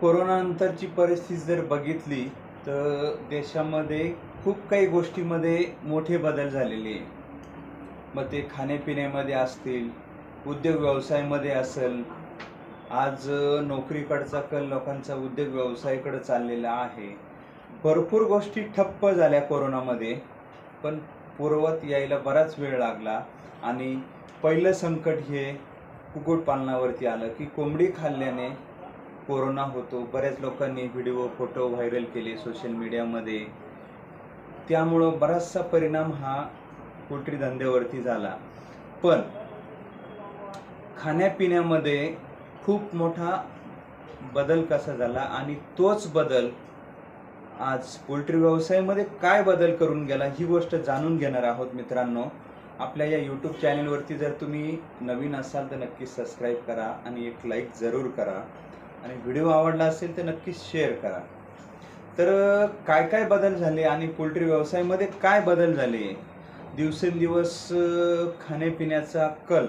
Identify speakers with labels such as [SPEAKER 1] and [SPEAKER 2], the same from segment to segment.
[SPEAKER 1] कोरोनानंतरची परिस्थिती जर बघितली तर देशामध्ये खूप काही गोष्टीमध्ये मोठे बदल झालेले आहे. मग ते खाण्यापिण्यामध्ये असतील उद्योग व्यवसायामध्ये असेल आज नोकरीकडचा कल लोकांचा उद्योग व्यवसायाकडे चाललेला आहे. भरपूर गोष्टी ठप्प झाल्या कोरोनामध्ये पण पूर्वत यायला बराच वेळ लागला आणि पहिलं संकट हे कुक्कुटपालनावरती आलं की कोंबडी खाल्ल्याने कोरोना होतो बऱ्याच लोकांनी व्हिडिओ फोटो व्हायरल केले सोशल मीडियामध्ये त्यामुळं बराचसा परिणाम हा पोल्ट्री धंद्यावरती झाला. पण खाण्यापिण्यामध्ये खूप मोठा बदल कसा झाला आणि तोच बदल आज पोल्ट्री व्यवसायामध्ये काय बदल करून गेला ही गोष्ट जाणून घेणार आहोत मित्रांनो. आपल्या या यूट्यूब चॅनलवरती जर तुम्ही नवीन असाल तर नक्की सबस्क्राईब करा आणि एक लाईक जरूर करा. आणि व्हिडिओ आवडला असेल तर नक्कीच शेअर करा. तर काय काय बदल झाले आणि पोल्ट्री व्यवसायामध्ये काय बदल झाले? दिवसेंदिवस खाण्यापिण्याचा कल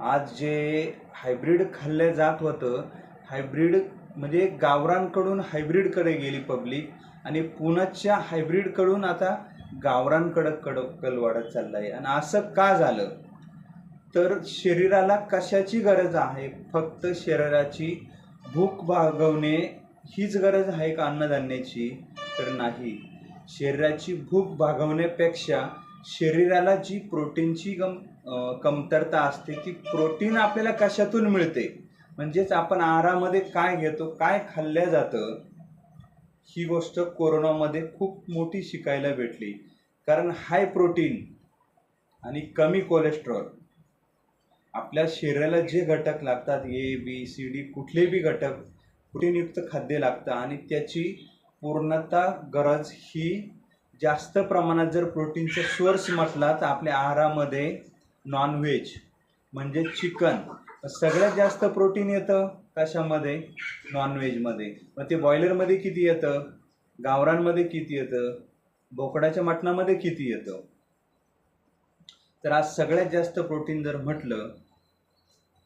[SPEAKER 1] आज जे हायब्रीड खाल्लं जात होतं हायब्रीड म्हणजे गावरांकडून हायब्रीडकडे गेली पब्लिक आणि पुण्याच्या हायब्रीडकडून आता गावरांकडं कड कल वाढत चालला आहे आणि असं का झालं? तर शरीराला कशाची गरज आहे? फक्त शरीराची भूक भागवणे हीच गरज आहे का अन्नधान्याची? तर नाही. शरीराची भूक भागवण्यापेक्षा शरीराला जी प्रोटीनची कम कमतरता असते ती प्रोटीन आपल्याला कशातून मिळते? म्हणजेच आपण आहारामध्ये काय घेतो काय खाल्ल्या जातं ही गोष्ट कोरोनामध्ये खूप मोठी शिकायला भेटली. कारण हाय प्रोटीन आणि कमी कोलेस्ट्रॉल आपल्या शरीराला जे घटक लागतात ए बी सी डी कुठले बी घटक प्रोटीनयुक्त खाद्य लागतं आणि त्याची पूर्णता गरज ही जास्त प्रमाणात जर प्रोटीनचा सोर्स म्हटला तर आपल्या आहारामध्ये नॉनव्हेज म्हणजे चिकन सगळ्यात जास्त प्रोटीन येतं कशामध्ये? नॉनव्हेजमध्ये मग ते बॉयलरमध्ये किती येतं? गावरांमध्ये किती येतं? बोकडाच्या मटणामध्ये किती येतं? तर आज सगळ्यात जास्त प्रोटीन जर म्हटलं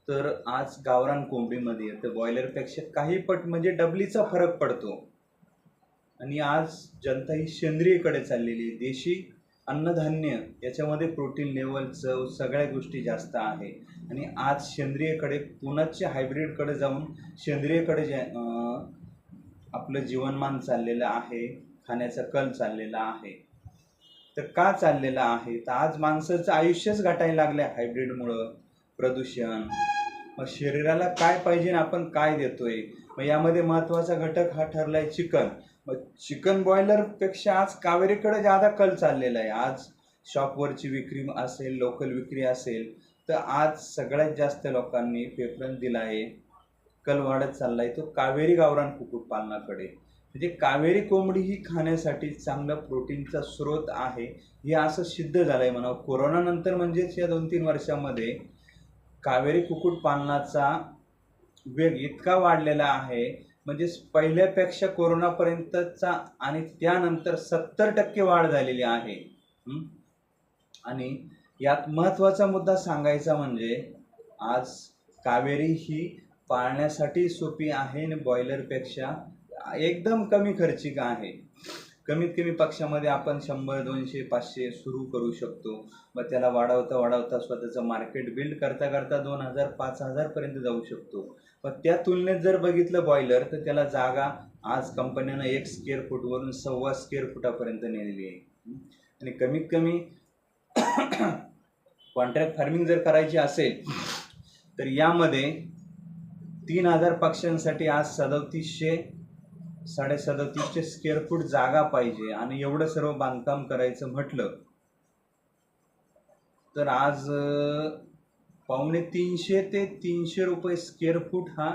[SPEAKER 1] तर आज गावरान कोंबडीमध्ये तर बॉयलरपेक्षा काही पट म्हणजे डबलीचा फरक पडतो. आणि आज जनता ही सेंद्रियकडे चाललेली आहे. देशी अन्नधान्य याच्यामध्ये प्रोटीन लेवल चव सगळ्या गोष्टी जास्त आहे. आणि आज सेंद्रियकडे पुण्याच्या हायब्रीडकडे जाऊन सेंद्रियकडे जे आपलं जीवनमान चाललेलं आहे खाण्याचा कल चाललेला आहे. तर का चाललेला आहे? तर आज माणसाचं आयुष्यच घटायला लागलं आहे हायब्रीडमुळं प्रदूषण मग शरीराला काय पाहिजे आणि आपण काय देतोय? मग यामध्ये महत्त्वाचा घटक हा ठरला आहे चिकन. मग चिकन बॉयलरपेक्षा आज कावेरीकडे जादा कल चाललेला आहे. आज शॉपवरची विक्री असेल लोकल विक्री असेल तर आज सगळ्यात जास्त लोकांनी प्रेफरन्स दिला आहे. कल वाढत चालला आहे तो कावेरी गावरान कुक्कुटपालनाकडे. म्हणजे कावेरी कोंबडी ही खाण्यासाठी चांगला प्रोटीनचा स्रोत आहे. हे असं सिद्ध झालं आहे म्हणा कोरोनानंतर म्हणजेच या दोन तीन वर्षामध्ये कावेरी कुक्कुटपालनाचा वेग इतका वाढलेला आहे. म्हणजे पहिल्यापेक्षा कोरोनापर्यंतचा आणि त्यानंतर सत्तर टक्के वाढ झालेली आहे. आणि यात महत्त्वाचा मुद्दा सांगायचा म्हणजे आज कावेरी ही पाळण्यासाठी सोपी आहे आणि बॉयलरपेक्षा एकदम कमी खर्चिक आहे. कमीत कमी पक्षामध्ये आपण शंभर दोनशे पाचशे सुरू करू शकतो. मग त्याला वाढवता वाढवता स्वतःचं मार्केट बिल्ड करता करता दोन हजार पाच हजारपर्यंत जाऊ शकतो. मग त्या तुलनेत जर बघितलं बॉयलर तर त्याला जागा आज कंपन्यांना एक स्क्वेअर फूटवरून सव्वा स्क्वेअर फुटापर्यंत नेलेली आहे. आणि कमीत कमी कॉन्ट्रॅक्ट फार्मिंग जर करायची असेल तर यामध्ये तीन हजार पक्ष्यांसाठी आज सदतीसशे साडे सदोतीसशे स्क्वेअर फूट जागा पाहिजे आणि एवढं सर्व बांधकाम करायचं म्हटलं तर आज पावणे तीनशे ते तीनशे रुपये स्क्वेअर फूट हा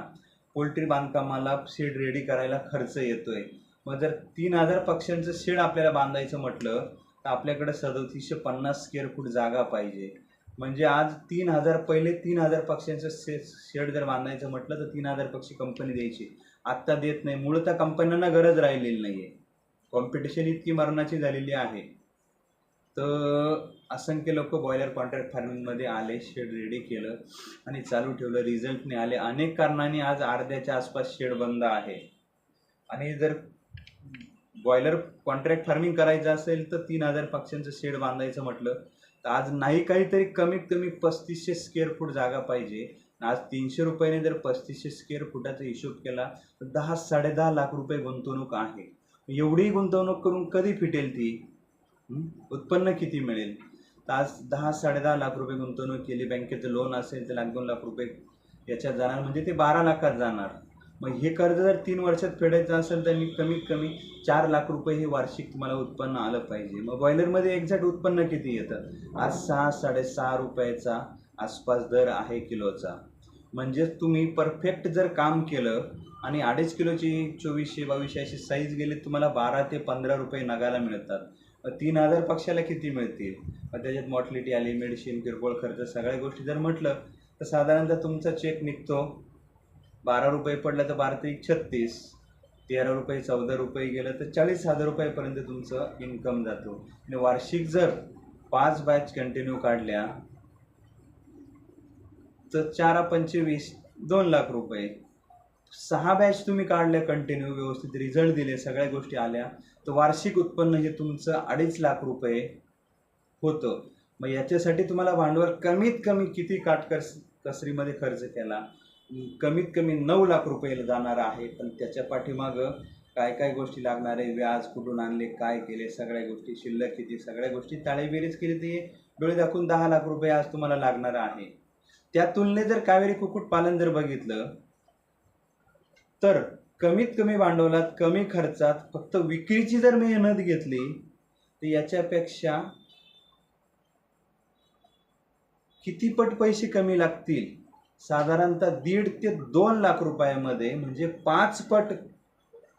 [SPEAKER 1] पोल्ट्री बांधकामाला शेड रेडी करायला खर्च येतोय. मग जर तीन हजार पक्ष्यांचं शेड आपल्याला बांधायचं म्हटलं तर आपल्याकडे सदतीसशे पन्नास स्क्वेअर फूट जागा पाहिजे. म्हणजे आज तीन हजार पहिले तीन हजार पक्ष्यांचं शे शेड जर बांधायचं म्हटलं तर तीन हजार पक्षी कंपनी द्यायची. आत्ता देत नाही. मूळतः कंपन्यांना गरज राहिलेली नाही आहे कॉम्पिटिशन इतकी मरणाची झालेली आहे. तर असंख्य लोक बॉयलर कॉन्ट्रॅक्ट फार्मिंगमध्ये आले शेड रेडी केलं आणि चालू ठेवलं. रिझल्ट नाही आले अनेक कारणांनी आज अर्ध्याच्या आसपास शेड बंद आहे. आणि जर बॉयलर कॉन्ट्रॅक्ट फार्मिंग करायचं असेल तर तीन हजार पक्ष्यांचं शेड बांधायचं म्हटलं तर आज नाही काहीतरी कमीत कमी पस्तीसशे स्क्वेअर फूट जागा पाहिजे. आज तीनशे रुपयाने जर पस्तीसशे स्क्वेअर फुटाचा हिशोब केला तर दहा साडेदहा लाख रुपये गुंतवणूक आहे. एवढी गुंतवणूक करून कधी फिटेल ती? उत्पन्न किती मिळेल? तर आज दहा साडेदहा लाख रुपये गुंतवणूक केली बँकेचं लोन असेल तर लाख दोन लाख रुपये याच्यात जाणार म्हणजे ते बारा लाखात जाणार. मग हे कर्ज जर तीन वर्षात फेडायचं असेल तर मी कमीत कमी चार लाख रुपये हे वार्षिक तुम्हाला उत्पन्न आलं पाहिजे. मग बॉयलरमध्ये एक्झॅक्ट उत्पन्न किती येतं? आज सहा साडेसहा रुपयाचा आसपास दर आहे किलोचा. म्हणजे तुम्ही परफेक्ट जर काम केलं आणि अडीच किलोची चोवीसशे बावीसशे अशी साईज गेली तुम्हाला बारा ते पंधरा रुपये नगाला मिळतात. तीन हजार पक्षाला किती मिळतील? त्याच्यात मॉर्टलिटी आली मेडिसिन किरकोळ खर्च सगळ्या गोष्टी जर म्हटलं तर साधारणतः तुमचा चेक निघतो. बारा रुपये पडला तर बारा ते छत्तीस. तेरा रुपये चौदा रुपये गेलं तर चाळीस हजार रुपयापर्यंत तुमचं इन्कम जातो. आणि वार्षिक जर पाच बॅच कंटिन्यू काढल्या तर चार पंचवीस दोन लाख रुपये. सहा बॅच तुम्ही काढल्या कंटिन्यू व्यवस्थित रिझल्ट दिले सगळ्या गोष्टी आल्या. तर वार्षिक उत्पन्न हे तुमचं अडीच लाख रुपये होतं. मग याच्यासाठी तुम्हाला भांडवल कमीत कमी किती काटकस कसरीमध्ये खर्च केला? कमीत कमी नऊ लाख रुपये जाणार आहे. पण त्याच्या पाठीमागं काय काय गोष्टी लागणार आहे? व्याज कुठून आणले? काय केले? सगळ्या गोष्टी शिल्लक किती? सगळ्या गोष्टी ताळेबेरीज केली ते. डोळे दाखवून दहा लाख रुपये आज तुम्हाला लागणार आहे. त्या तुलनेत जर कावेरी कुक्कुटपालन जर बघितलं तर कमीत कमी भांडवलात कमी खर्चात फक्त विक्रीची जर मेहनत घेतली तर याच्यापेक्षा कितीपट पैसे कमी लागतील? साधारणतः दीड ते दोन लाख रुपयामध्ये म्हणजे पाच पट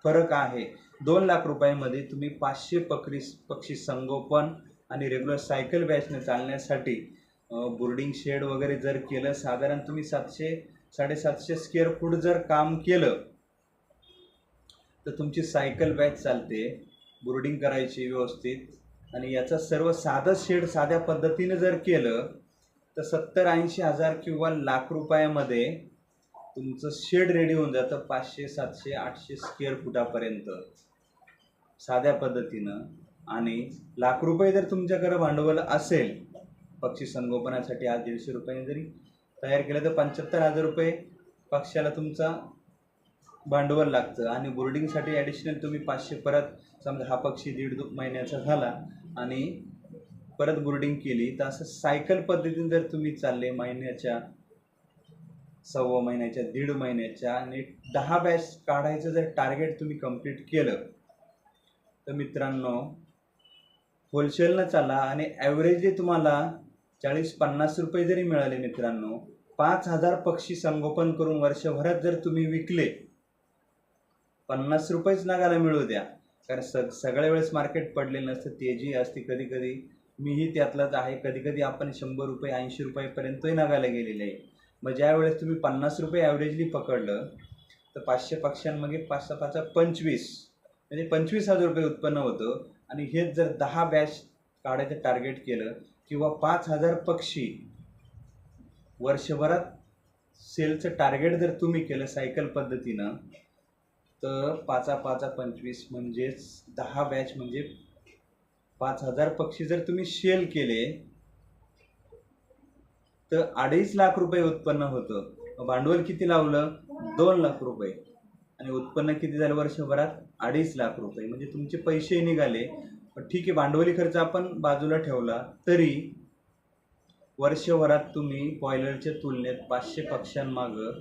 [SPEAKER 1] फरक आहे. दोन लाख रुपयामध्ये तुम्ही पाचशे पकरी पक्षी संगोपन आणि रेग्युलर सायकल बॅचने चालण्यासाठी बोर्डिंग शेड वगैरे जर केलं साधारण तुम्ही सातशे साडेसातशे स्क्वेअर फूट जर काम केलं तर तुमची सायकल बॅच चालते बोर्डिंग करायची व्यवस्थित. आणि याचा सर्व साधं शेड साध्या पद्धतीनं जर केलं तर सत्तर ऐंशी हजार किंवा लाख रुपयामध्ये तुमचं शेड रेडी होऊन जातं पाचशे सातशे आठशे स्क्वेअर फुटापर्यंत. साध्या पद्धतीनं. आणि लाख रुपये जर तुमच्याकडे भांडवल असेल पक्षी संगोपनासाठी आज दीडशे रुपयाने जरी तयार केलं तर पंच्याहत्तर हजार रुपये पक्षाला तुमचा भांडवल लागतं. आणि बोर्डिंगसाठी ॲडिशनल तुम्ही पाचशे परत समजा हा पक्षी दीड महिन्याचा झाला आणि परत बोर्डिंग केली तर असं सायकल पद्धतीने जर तुम्ही चालले महिन्याच्या सव्वा महिन्याच्या दीड महिन्याच्या आणि दहा बॅच काढायचं जर टार्गेट तुम्ही कंप्लीट केलं तर मित्रांनो होलसेलनं चाला आणि ॲव्हरेजली तुम्हाला चाळीस पन्नास रुपये जरी मिळाले मित्रांनो पाच हजार पक्षी संगोपन करून वर्षभरात जर तुम्ही विकले पन्नास रुपयेच नगाला मिळू द्या. कारण स सगळ्या वेळेस मार्केट पडलेलं नसतं तेजी असते कधी कधी मीही त्यातलाच आहे. कधी कधी आपण शंभर रुपये ऐंशी रुपयेपर्यंतही नागायला गेलेले आहे. मग ज्या वेळेस तुम्ही पन्नास रुपये ॲव्हरेजली पकडलं तर पाचशे पक्ष्यांमध्ये पाच सहा पाच पंचवीस म्हणजे पंचवीस हजार रुपये उत्पन्न होतं. आणि हेच जर दहा बॅच काढायचं टार्गेट केलं किंवा पाच हजार पक्षी वर्षभरात सेलचं टार्गेट जर तुम्ही केलं सायकल पद्धतीनं तर पाचा पाचा पंचवीस म्हणजेच दहा बॅच म्हणजे पाच हजार पक्षी जर तुम्ही शेल केले तर अडीच लाख रुपये उत्पन्न होतं. भांडवल किती लावलं? दोन लाख रुपये. आणि उत्पन्न किती झालं वर्षभरात? अडीच लाख रुपये. म्हणजे तुमचे पैसे निघाले. ठीक आहे भांडवली खर्च आपण बाजूला ठेवला तरी वर्षभरात तुम्ही बॉयलरच्या तुलनेत पाचशे पक्ष्यांमागं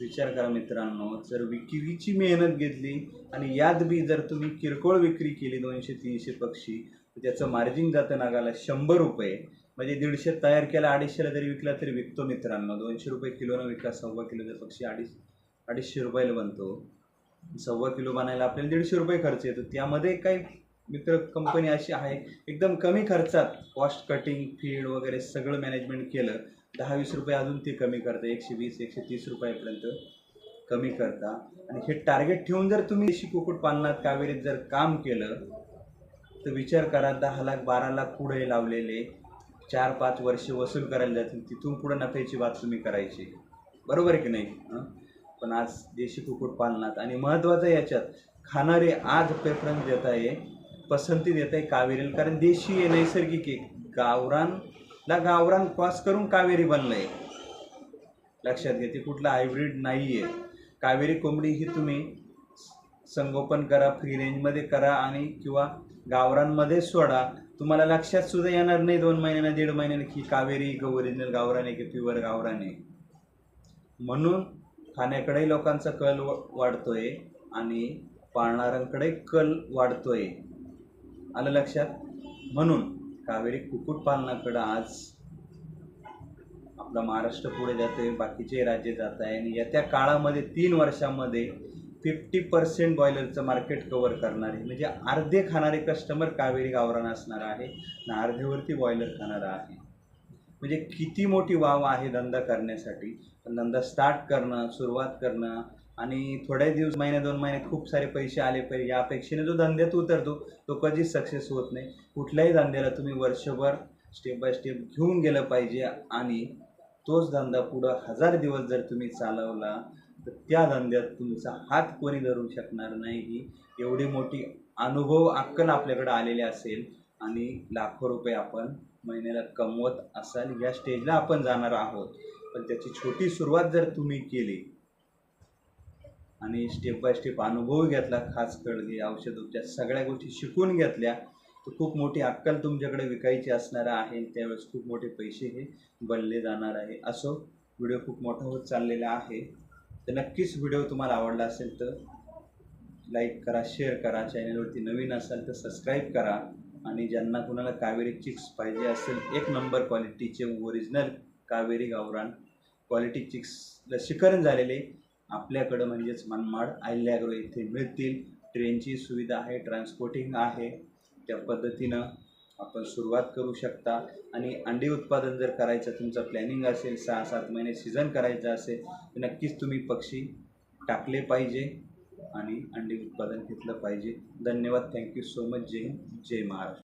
[SPEAKER 1] विचार करा मित्रांनो. जर विक्रीची मेहनत घेतली आणि यात बी जर तुम्ही किरकोळ विक्री केली दोनशे तीनशे पक्षी तर त्याचं मार्जिन जातं नागाला शंभर रुपये. म्हणजे दीडशे तयार केला अडीचशेला जरी विकला तरी विकतो मित्रांनो. दोनशे रुपये किलोनं विकला सव्वा किलोचा पक्षी अडीच अडीचशे रुपयाला बनतो. सव्वा किलो बनायला आपल्याला दीडशे रुपये खर्च येतो. त्यामध्ये काही मित्र कंपनी अशी आहे. एकदम कमी खर्चात कॉस्ट कटिंग फीड वगैरे सगळं मॅनेजमेंट केलं. दहा वीस रुपये अजून ते कमी करता. एकशे वीस एकशे तीस रुपयापर्यंत कमी करता. आणि हे टार्गेट ठेवून जर तुम्ही देशी कुक्कुटपालनात कावेरीत जर काम केलं तर विचार करा दहा लाख बारा लाख पुढे लावलेले चार पाच वर्ष वसूल करायला जातील तिथून पुढे नफ्याची बात तुम्ही करायची. बरोबर आहे की नाही? पण आज देशी कुक्कुटपालनात आणि महत्त्वाचं याच्यात खाणारे आज प्रेफरन्स देत आहे पसंती देत आहे कावेरीला. कारण देशी आहे नैसर्गिक आहे. गावरानला गावरान क्रॉस करून कावेरी बनलं आहे लक्षात घ्या ते कुठलं हायब्रिड नाही आहे कावेरी कोंबडी ही तुम्ही संगोपन करा फ्री रेंजमध्ये करा आणि किंवा गावरांमध्ये सोडा. तुम्हाला लक्षात सुद्धा येणार नाही दोन महिन्यानं दीड महिन्यानं की कावेरी ओरिजिनल गावरान आहे की प्युअर गावरान आहे. म्हणून खाण्याकडेही लोकांचा कल व- वाढतोय आणि पाळणाऱ्यांकडे कल वाढतोय. आलं लक्षात? म्हणून कावेरी कुक्कुटपालनाकडं आज आपला महाराष्ट्र पुढे जातोय बाकीचे राज्य जात आहे. आणि येत्या काळामध्ये तीन वर्षामध्ये फिफ्टी पर्सेंट बॉयलरचं मार्केट कव्हर करणारे म्हणजे अर्धे खाणारे कस्टमर कावेरी गावरान असणार आहे आणि अर्धेवरती बॉयलर खाणारा आहे. म्हणजे किती मोठी वाव आहे धंदा करण्यासाठी. पण धंदा स्टार्ट करणं सुरुवात करणं आणि थोड्या दिवस महिन्या दोन महिन्यात खूप सारे पैसे आले पाहिजे. या अपेक्षेने जो धंद्यात उतरतो तो कधीच सक्सेस होत नाही. कुठल्याही धंद्याला तुम्ही वर्षभर स्टेप बाय स्टेप घेऊन गेलं पाहिजे आणि तोच धंदा पुढं हजार दिवस जर तुम्ही चालवला तर त्या धंद्यात तुमचा हात कोणी धरू शकणार नाही. ही एवढी मोठी अनुभव अक्कल आपल्याकडे आलेले असेल आणि लाखो रुपये आपण महिन्याला कमवत असाल या स्टेजला आपण जाणार आहोत. पण त्याची छोटी सुरुवात जर तुम्ही केली आणि स्टेप बाय स्टेप अनुभव घेतला खास कळगे औषधोपचार सगळ्या गोष्टी शिकून घेतल्या. तर खूप मोठी अक्कल तुमच्याकडे विकायची असणार आहे. त्यावेळेस खूप मोठे पैसे हे बनले जाणार आहे. असो व्हिडिओ खूप मोठा होत चाललेला आहे. तर नक्कीच व्हिडिओ तुम्हाला आवडला असेल तर लाईक करा शेअर करा. चॅनलवरती नवीन असाल तर सबस्क्राईब करा. आणि ज्यांना कुणाला कावेरी चिक्स पाहिजे असेल एक नंबर क्वालिटीचे ओरिजिनल कावेरी गावरान क्वालिटी चिक्स लसीकरण झालेले आपल्याकडं म्हणजेच मनमाड आयल्याग्रो येथे मिळतील. ट्रेनची सुविधा आहे ट्रान्सपोर्टिंग आहे. त्या पद्धतीनं आपण सुरुवात करू शकता. आणि अंडी उत्पादन जर करायचं तुमचं प्लॅनिंग असेल सहा सात महिने सीझन करायचं असेल तर नक्कीच तुम्ही पक्षी टाकले पाहिजे आणि अंडी उत्पादन घेतलं पाहिजे. धन्यवाद. Thank you so much Jai Hind. Jai Maharashtra.